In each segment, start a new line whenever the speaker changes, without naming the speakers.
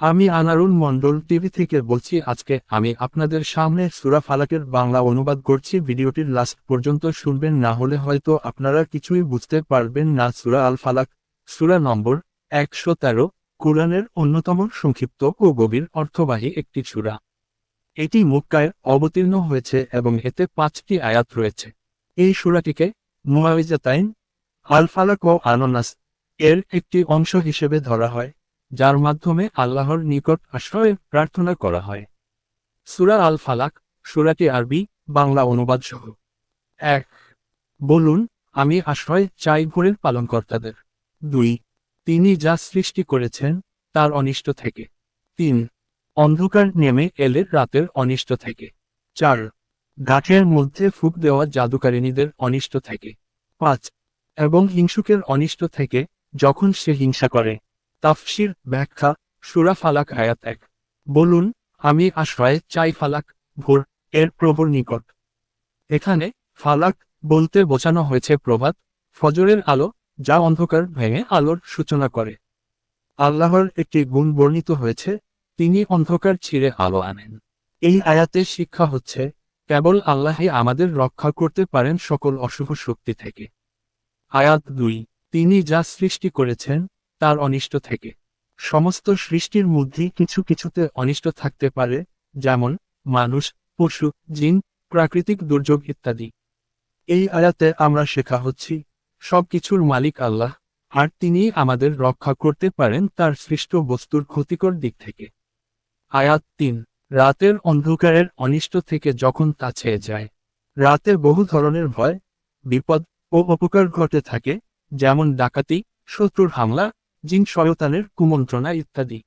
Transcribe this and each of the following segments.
আমি আনারুল মন্ডল টিভি থেকে বলছি, আজকে আমি আপনাদের সামনে সুরা ফালাকের বাংলা অনুবাদ করছি। ভিডিওটির লাস্ট পর্যন্ত শুনবেন, না হলে হয়তো আপনারা কিছুই বুঝতে পারবেন না। সুরা আল ফালাক, সুরা নম্বর একশো তেরো, কোরআনের অন্যতম সংক্ষিপ্ত ও গভীর অর্থবাহী একটি সুরা। এটি মুক্কায় অবতীর্ণ হয়েছে এবং এতে পাঁচটি আয়াত রয়েছে। এই সুরাটিকে মুআবিজাতাইন আল ফালাক ও আননাস এর একটি অংশ হিসেবে ধরা হয়। যার মাধ্যমে আল্লাহর নিকট আশ্রয় প্রার্থনা করা হয়। সুরা আল ফালাক সুরাটি আরবি, বাংলা অনুবাদ সহ। এক, বলুন, আমি আশ্রয় চাই ভোরের পালনকর্তাদের। দুই, তিনি যা সৃষ্টি করেছেন, তার অনিষ্ট থেকে। তিন, অন্ধকার নেমে এলে রাতের অনিষ্ট থেকে। চার, গাছের মধ্যে ফুক দেওয়া জাদুকারিনীদের অনিষ্ট থেকে। পাঁচ, এবং হিংসুকের অনিষ্ট থেকে যখন সে হিংসা করে। তাফসির ব্যাখ্যা, সুরা ফালাক আয়াত এক। বলুন, আমি আশ্রয় চাই ফালাক ভোর, এর প্রভুর নিকট। এখানে, ফালাক বলতে বোঝানো হয়েছে প্রভাত, ফজরের আলো, যা অন্ধকার ভেঙে আলোর সূচনা করে। আল্লাহর একটি গুণ বর্ণিত হয়েছে, তিনি অন্ধকার ছিঁড়ে আলো আনেন। এই আয়াতের শিক্ষা হচ্ছে, কেবল আল্লাহই আমাদের রক্ষা করতে পারেন সকল অশুভ শক্তি থেকে। আয়াত দুই, তিনি যা সৃষ্টি করেছেন তার অনিষ্ট থেকে। সমস্ত সৃষ্টির মধ্যেই কিছু কিছুতে অনিষ্ট থাকতে পারে, যেমন মানুষ, পশু, জিন, প্রাকৃতিক দুর্যোগ ইত্যাদি। এই আয়াতে আমরা শেখা হচ্ছি, সবকিছুর মালিক আল্লাহ, আর তিনি আমাদের রক্ষা করতে পারেন তার সৃষ্ট বস্তুর ক্ষতিকর দিক থেকে। আয়াত তিন, রাতের অন্ধকারের অনিষ্ট থেকে যখন তা ছেয়ে যায়, রাতে বহু ধরনের ভয়, বিপদ ও অপকার ঘটে থাকে, যেমন ডাকাতি, শত্রুর হামলা জিন শয়তানের কুমন্ত্রণা ইত্যাদি।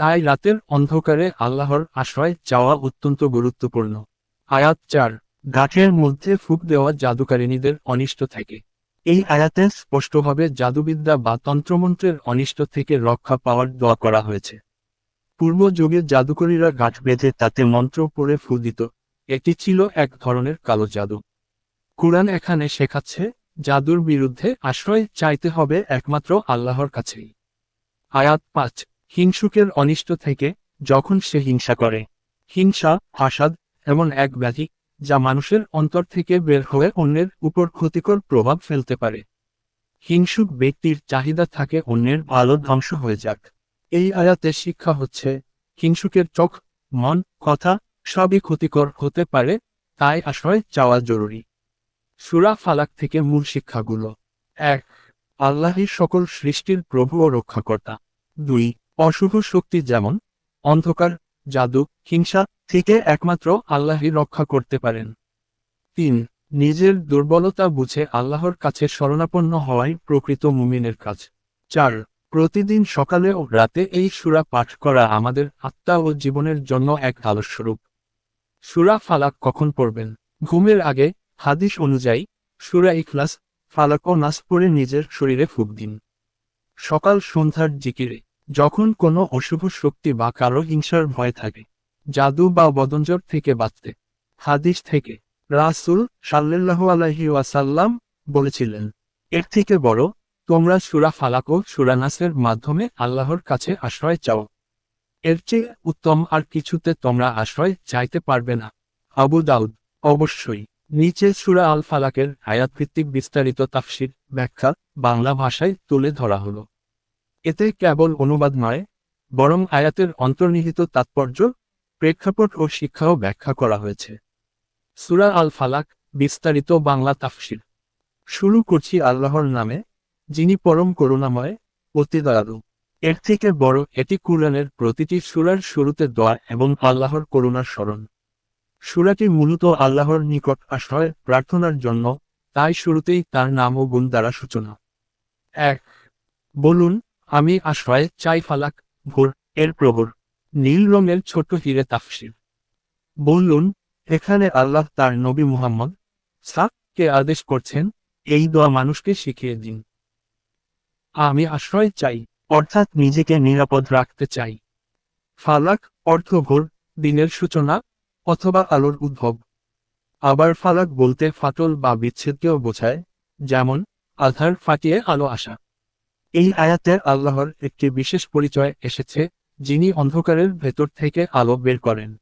তাই রাতের অন্ধকারে আল্লাহর আশ্রয় চাওয়া অত্যন্ত গুরুত্বপূর্ণ। আয়াত চার, গাছের মধ্যে ফুক দেওয়া জাদুকারিনীদের অনিষ্ট থেকে। এই আয়াতে স্পষ্টভাবে জাদুবিদ্যা বা তন্ত্রমন্ত্রের অনিষ্ট থেকে রক্ষা পাওয়ার দোয়া করা হয়েছে। পূর্ব যুগে জাদুকরীরা গাছ বেঁধে তাতে মন্ত্র পড়ে ফু দিত এটি ছিল এক ধরনের কালো জাদু। কুরআন এখানে শেখাচ্ছে জাদুর বিরুদ্ধে আশ্রয় চাইতে হবে একমাত্র আল্লাহর কাছেই। আয়াত পাঁচ, হিংসুকের অনিষ্ট থেকে যখন সে হিংসা করে। হিংসা হাসাদ এমন এক ব্যাধি যা মানুষের অন্তর থেকে বের হয়ে অন্যের উপর ক্ষতিকর প্রভাব ফেলতে পারে। হিংসুক ব্যক্তির চাহিদা থাকে অন্যের ভালো ধ্বংস হয়ে যাক। এই আয়াতে শিক্ষা হচ্ছে, হিংসুকের চোখ, মন, কথা সবই ক্ষতিকর হতে পারে, তাই আশ্রয় চাওয়া জরুরি। সুরা ফালাক থেকে মূল শিক্ষাগুলো। এক, আল্লাহই সকল সৃষ্টির প্রভু ও রক্ষাকর্তা। দুই, অশুভ শক্তি যেমন অন্ধকার, জাদু, হিংসা থেকে একমাত্র আল্লাহই রক্ষা করতে পারেন। তিন, নিজের দুর্বলতা বুঝে আল্লাহর কাছে শরণাপন্ন হওয়াই প্রকৃত মুমিনের কাজ। চার, প্রতিদিন সকালে ও রাতে এই সুরা পাঠ করা আমাদের আত্মা ও জীবনের জন্য এক আলোস্বরূপ সুরা ফালাক কখন পড়বেন? ঘুমের আগে হাদিস অনুযায়ী, সুরা ইখলাস, ফালাক ও নাস পড়ে নিজের শরীরে ফুক দিন। সকাল সন্ধ্যার জিকিরে, যখন কোনো অশুভ শক্তি বা কারও হিংসার ভয় থাকে, জাদু বা বদঞ্জর থেকে বাঁচতে। হাদিস থেকে, রাসুল সাল্লাহ আলহি ওয়াসাল্লাম বলেছিলেন, এর থেকে বড়, তোমরা সুরা ফালাক ও সুরা নাসের মাধ্যমে আল্লাহর কাছে আশ্রয় চাও। এর চেয়ে উত্তম আর কিছুতে তোমরা আশ্রয় চাইতে পারবে না। আবু দাউদ, অবশ্যই। নিচে সুরা আল ফালাকের আয়াতভিত্তিক বিস্তারিত তাফসির ব্যাখ্যা বাংলা ভাষায় তুলে ধরা হলো। এতে কেবল অনুবাদ নয়, বরং আয়াতের অন্তর্নিহিত তাৎপর্য, প্রেক্ষাপট ও শিক্ষাও ব্যাখ্যা করা হয়েছে। সুরা আল ফালাক বিস্তারিত বাংলা তাফসির। শুরু করছি আল্লাহর নামে, যিনি পরম করুণাময়, অতি দয়ালু। এর থেকে বড় এটি কুরআনের প্রতিটি সুরার শুরুতে দোয়া এবং আল্লাহর করুণার স্মরণ। সুরাটি মূলত আল্লাহর নিকট আশ্রয়, প্রার্থনার জন্য, তাই শুরুতেই তার নাম ও গুণ দ্বারা সূচনা। এক, বলুন, আমি আশ্রয় চাই ফালাক, ভোর, এর প্রভুর নীল রঙের ছোট হিরে তাফসির। বলুন, এখানে আল্লাহ তার নবী মুহাম্মদ সাককে আদেশ করছেন, এই দোয়া মানুষকে শিখিয়ে দিন। আমি আশ্রয় চাই, অর্থাৎ নিজেকে নিরাপদ রাখতে চাই। ফালাক অর্থ ভোর, দিনের সূচনা অথবা আলোর উদ্ভব। আবার ফালাক বলতে ফাটল বা বিচ্ছেদকেও বোঝায়, যেমন, আধার ফাটিয়ে আলো আসা। এই আয়াতে আল্লাহর একটি বিশেষ পরিচয় এসেছে, যিনি অন্ধকারের ভেতর থেকে আলো বের করেন।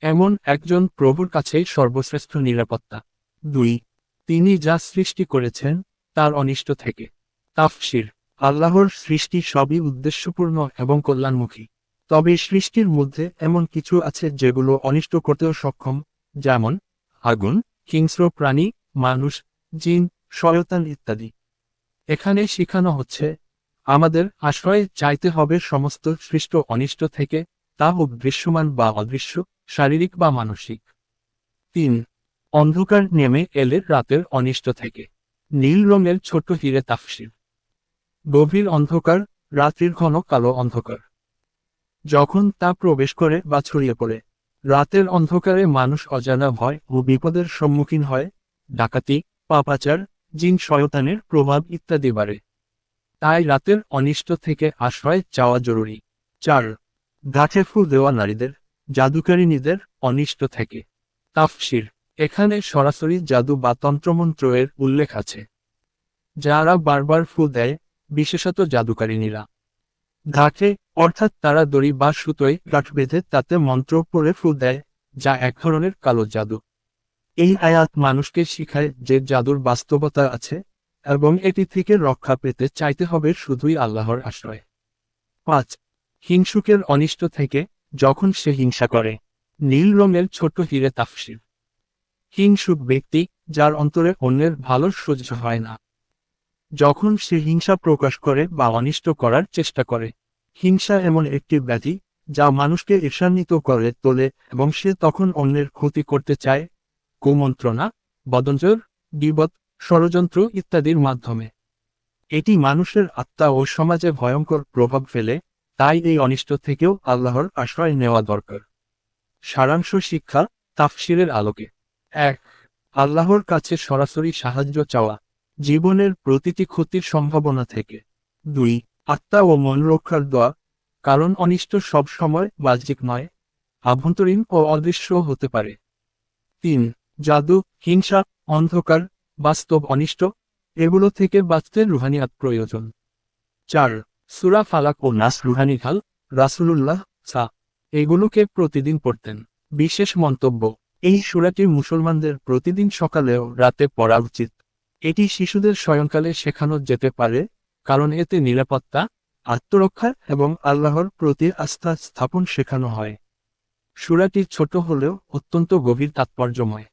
এমন একজন প্রভুর কাছেই সর্বশ্রেষ্ঠ নিরাপত্তা। দুই, তিনি যা সৃষ্টি করেছেন, তার অনিষ্ট থেকে। তাফসির, আল্লাহর সৃষ্টি সবই উদ্দেশ্যপূর্ণ এবং কল্যাণমুখী। তবে সৃষ্টির মধ্যে এমন কিছু আছে যেগুলো অনিষ্ট করতেও সক্ষম, যেমন আগুন, হিংস্র প্রাণী, মানুষ, জিন, শয়তান ইত্যাদি। এখানে শিখানো হচ্ছে, আমাদের আশ্রয় চাইতে হবে সমস্ত সৃষ্ট অনিষ্ট থেকে, তা হোক দৃশ্যমান বা অদৃশ্য, শারীরিক বা মানসিক। তিন, অন্ধকার নেমে এলে রাতের অনিষ্ট থেকে। নীল রঙের ছোট হিরে তাফসির গভীর অন্ধকার, রাত্রির ঘন কালো অন্ধকার। যখন তা প্রবেশ করে বা ছড়িয়ে পড়ে, রাতের অন্ধকারে মানুষ অজানা ভয় ও বিপদের সম্মুখীন হয়, ডাকাতি, পাপাচার, জিন শয়তানের প্রভাব ইত্যাদি বাড়ে। তাই রাতের অনিষ্ট থেকে আশ্রয় চাওয়া জরুরি। চার, গাছে ফুল দেওয়া নারীদের জাদুকারিনীদের অনিষ্ট থেকে। তাফসির, এখানে সরাসরি জাদু বা তন্ত্রমন্ত্র এর উল্লেখ আছে। যারা বারবার ফুল দেয়, বিশেষত জাদুকারিনীরা ঘাটে, অর্থাৎ তারা দড়ি বা সুতোয় গাঁঠ বেঁধে তাতে মন্ত্র পড়ে ফুল দেয়, যা এক ধরনের কালো জাদু। এই আয়াত মানুষকে শিখায় যে জাদুর বাস্তবতা আছে এবং এটি থেকে রক্ষা পেতে চাইতে হবে শুধুই আল্লাহর আশ্রয়। পাঁচ, হিংসুকের অনিষ্ট থেকে যখন সে হিংসা করে, নীল রঙের ছোট হিরে তাফসির হিংসুক ব্যক্তি যার অন্তরে অন্যের ভালো সহ্য হয় না। যখন সে হিংসা প্রকাশ করে বা অনিষ্ট করার চেষ্টা করে। হিংসা এমন একটি ব্যাধি, যা মানুষকে ঈর্ষান্বিত করে, তোলে এবং সে তখন অন্যের ক্ষতি করতে চায়। কুমন্ত্রণা বদঞ্জর বিপদ, ষড়যন্ত্র ইত্যাদির মাধ্যমে। এটি মানুষের আত্মা ও সমাজে ভয়ঙ্কর প্রভাব ফেলে, তাই এই অনিষ্ট থেকেও আল্লাহর আশ্রয় নেওয়া দরকার। সারাংশ শিক্ষা, তাফসিরের আলোকে। এক, আল্লাহর কাছে সরাসরি সাহায্য চাওয়া। জীবনের প্রতিটি ক্ষতির সম্ভাবনা থেকে। দুই, আত্মা ও মন রক্ষার দোয়া। কারণ অনিষ্ট সব সময় বাহ্যিক নয়, আভ্যন্তরীণ ও অদৃশ্য হতে পারে। তিন, জাদু, হিংসা, অন্ধকার, বাস্তব অনিষ্ট, এগুলো থেকে বাঁচতে রুহানিয়াত প্রয়োজন। চার, সুরা ফালাক ও নাস রুহানি খাল, রাসুলুল্লাহ, সা, এগুলোকে প্রতিদিন পড়তেন। বিশেষ মন্তব্য, এই সুরাটি মুসলমানদের প্রতিদিন সকালে ও রাতে পড়া উচিত। এটি শিশুদের স্বয়ংকালে শেখানো যেতে পারে, কারণ এতে নিরাপত্তা, আত্মরক্ষা এবং আল্লাহর প্রতি আস্থা স্থাপন শেখানো হয়। সুরাটি ছোট হলেও অত্যন্ত গভীর তাৎপর্যময়।